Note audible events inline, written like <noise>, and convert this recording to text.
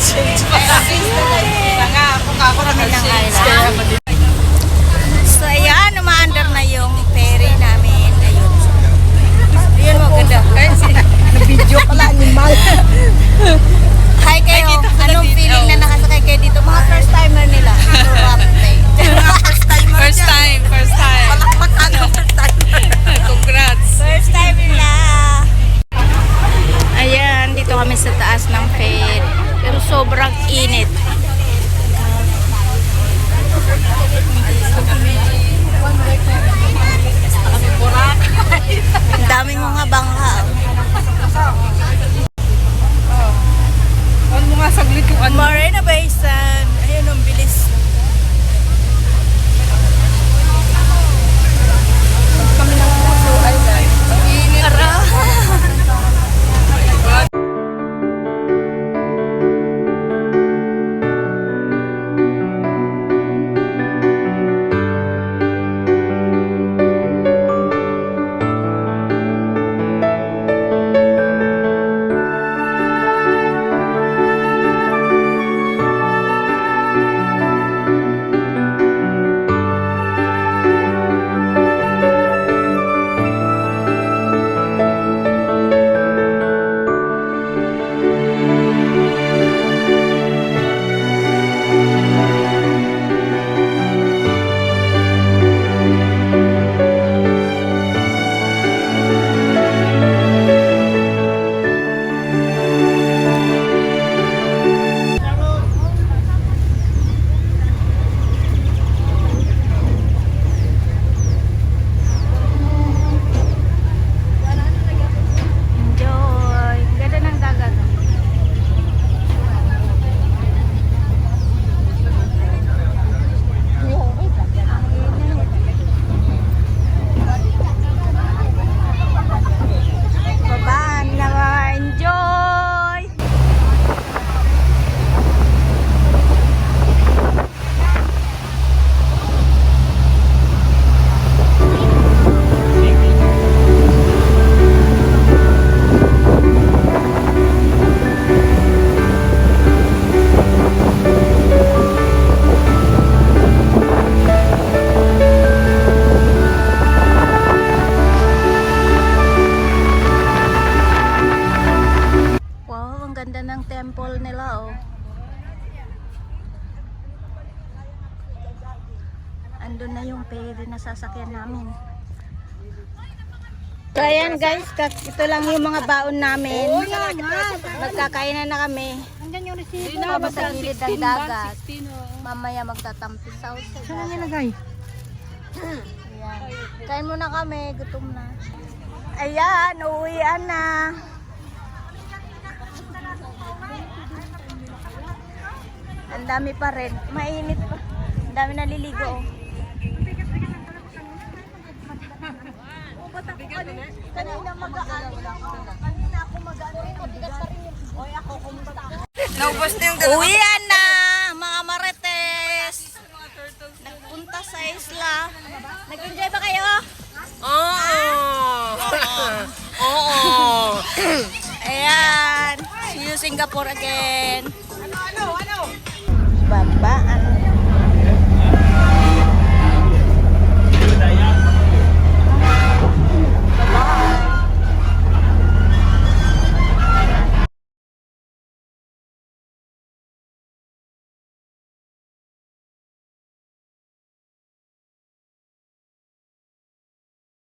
So, ayan, umaandar na yung ferry namin. Ayun. Ayun, maganda. Video pala, animal. Hi kayo. Anong feeling na nakasakay kayo dito? Mga first timer nila. <laughs> first timer First time, first time. Palakpak ano, first timer. Congrats. First time nila. Ayan, dito kami sa taas ng ferry. Sobrang init. Ang daming mga bangka. On mo nga saglit yung ano. Marina Basin. Ayun, ang bilis. Ganda ng temple nila oh. Andun na yung ferry na sasakyan namin. So ayan guys, ito lang yung mga baon namin. Magkakainan na kami. Hindi Dito sa gilid ng dagat. Mamaya magtatampisaw sa Saan dagat. nilagay? Ayan. Kain muna kami, gutom na. Ayan, uuwian na. Ang dami pa rin. Mainit pa. Ang dami naliligo. Oh. Kanina magaan. Kanina ako magaan. Mabigat pa rin yung Oy, ako kumusta? Naubos na yung Uwian na, mga marites. Nagpunta sa isla. Nag-enjoy ba kayo? Oo. Oo. <coughs> Ayan. See you Singapore again. Ano, ano, ano? Babaan